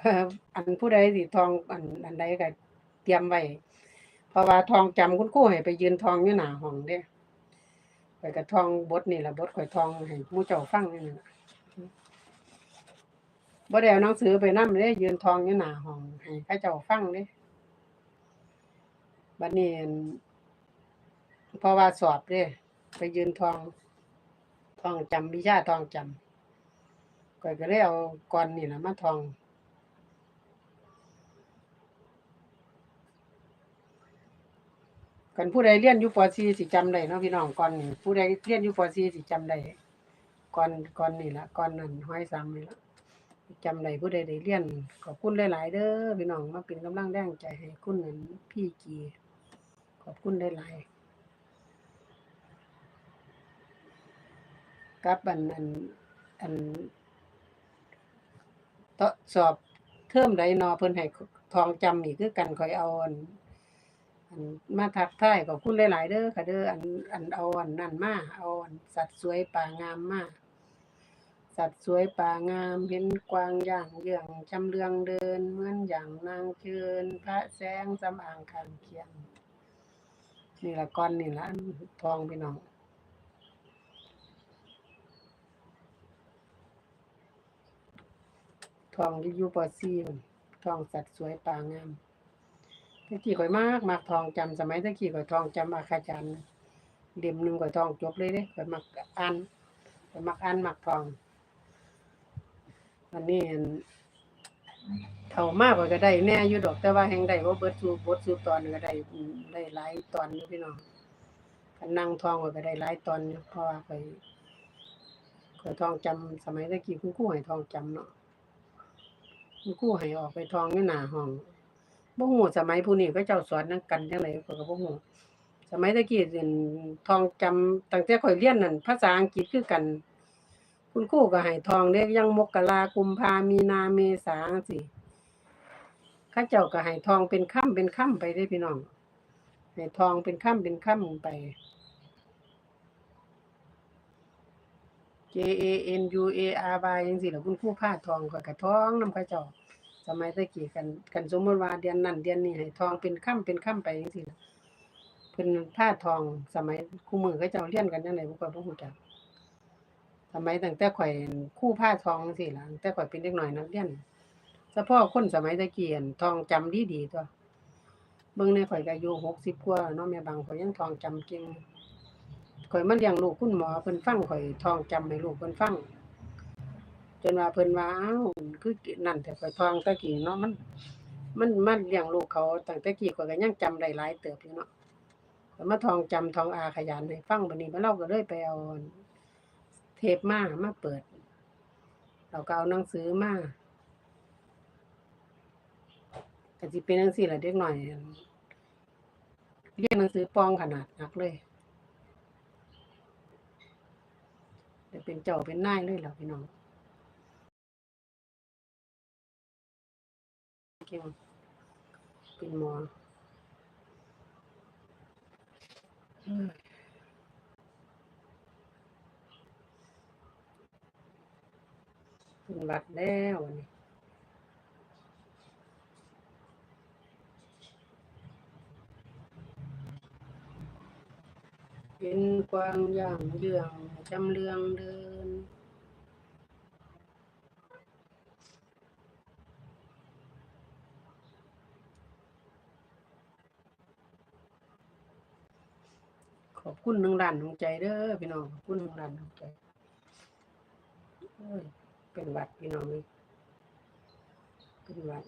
เอออันผู้ใดสิทองอันอันใดก็เตรียมไว้เพราะว่าทองจำคุณครูให้ไปยืนทองอยู่หน้าห้องเด้ไปก็ทองบทนี่ละบทข่อยทองให้หมู่เจ้าฟังนี่ล่ะบ่ได้เอาหนังสือไปนำเด้ยืนทองอยู่หน้าห้องให้เขาเจ้าฟังเด้บัดนี้เพราะว่าสอบเด้ไปยืนทอง ทองจำวิชาทองจำก่อยก็เลยเอาก้อนนี่แหละมาทอง กันผู้ใดเรียนอยู่ป .4 สิจำได้เนาะพี่น้องก่อนนี่ผู้ใดเรียนอยู่ป .4 สิจำได้ก่อนก่อนนี่ละก่อนนั้นห้อยซ้ำนี่ละจำได้ผู้ใดได้เรียนขอบคุณหลาย ๆ เด้อพี่น้องมาเป็นกำลังแรงใจให้คุณนั้นพี่กีขอบคุณหลายๆกับอันอันอันทดสอบเทอมใดนอเพิ่นให้ทองจำอีกคือกันข่อยเอาอัน อันมาทักทายขอบคุณหลาย ๆ เด้อค่ะเด้ออันอันเอาอันนั่นมาเอาอันสัตว์สวยป่างามมาสัตว์สวยป่างามเห็นกวางย่างเยื่องจำเรืองเดินเหมือนอย่างนางเชิญพระแสงสำอางคันเคียง นี่ละก้อนนี่ละทองพี่น้องทองที่อยู่ปอซีทองสัตว์สวยป่างาม ตะกี้ข่อยมากมากทองจำสมัยตะกี้ข่อยทองจำอาคาจันเล่มหนึ่งข่อยทองจบเลยเด้ข่อยมักอ่านข่อยมักอ่านมักทองอันนี้เท่ามากข่อยก็ได้แน่อยู่ดอกแต่ว่าแห่งได้บ่เบิดสูบทสู่ตอนก็ได้อืมได้หลายตอนอยู่พี่น้องคันนั่งทองข่อยก็ได้หลายตอนอยู่เพราะว่าข่อยข่อยทองจำสมัยตะกี้คุณครูให้ทองจำเนาะคุณครูให้ออกไปทองอยู่หน้าห้อง บ่ฮู้สมัยผู้นี้เขาเจ้าสอนนั่งกันจังไดข้อยก็บ่ฮู้สมัยตะกี้สิทองจำตั้งแต่ข่อยเรียนนั่นภาษาอังกฤษคือกัน คุณครูก็ให้ทองเด้ยังมกรากุมภามีนาเมษาจังซี่เขาเจ้าก็ให้ทองเป็นค่ำเป็นค่ำไปเด้พี่น้องให้ทองเป็นค่ำเป็นค่ำไป J A N U A R Y จังซี่ล่ะคุณครูพาทองข้อยก็ทองนำเขาเจ้า สมัยตะกี้กันกันสมมุติว่าเดือนนั้นเดือนนี้ให้ทองเป็นค่ำเป็นค่ำไปจังซี่ล่ะเพิ่นพาทองสมัยคู่มือเขาเจ้าเรียนกันจังได๋บ่ค่อยบ่ฮู้จักสมัยตั้งแต่ข่อยครูพาทองจังซี่ล่ะตั้งแต่ข่อยเป็นเด็กน้อยนักเรียนเฉพาะคนสมัยตะกี้อันทองจำดีๆตัวเบิ่งในข่อยก็อายุ60กว่าเนาะแม่บางข่อยยังทองจำเก่งข่อยมาเลี้ยงลูกคุณหมอเพิ่นฟังข่อยทองจำให้ลูกเพิ่นฟัง จนว่าเพิ่นว่าอ้าวคือนั่นแต่ข่อยทองตะกี้เนาะมัน มันมันเลี้ยงลูกเขาตั้งแต่กี้ข่อยก็ยังจำได้หลายเติบอยู่เนาะข้อยมาทองจำทองอาขยันให้ฟังบัดนี้บัดเราก็เลยไปเอาเทปมามาเปิดเราก็เอาหนังสือมาก็สิเป็นจังซี่ล่ะเด็กหน้อยเรียนหนังสือปองขนาดหนักเลยได้เป็นเจ้าเป็นนายเลยล่ะพี่น้องเหมอเอ้ยเป็นหวั ดแล้ววันนี้เป็นกวางย่างเยื่องจำเรื่องเดิน ขอบคุณหนึ่งล้านดวงใจเด้อพี่น้องขอบคุณหนึ่งล้านดวงใจเป็นวัดพี่น้องเลยเป็นวัด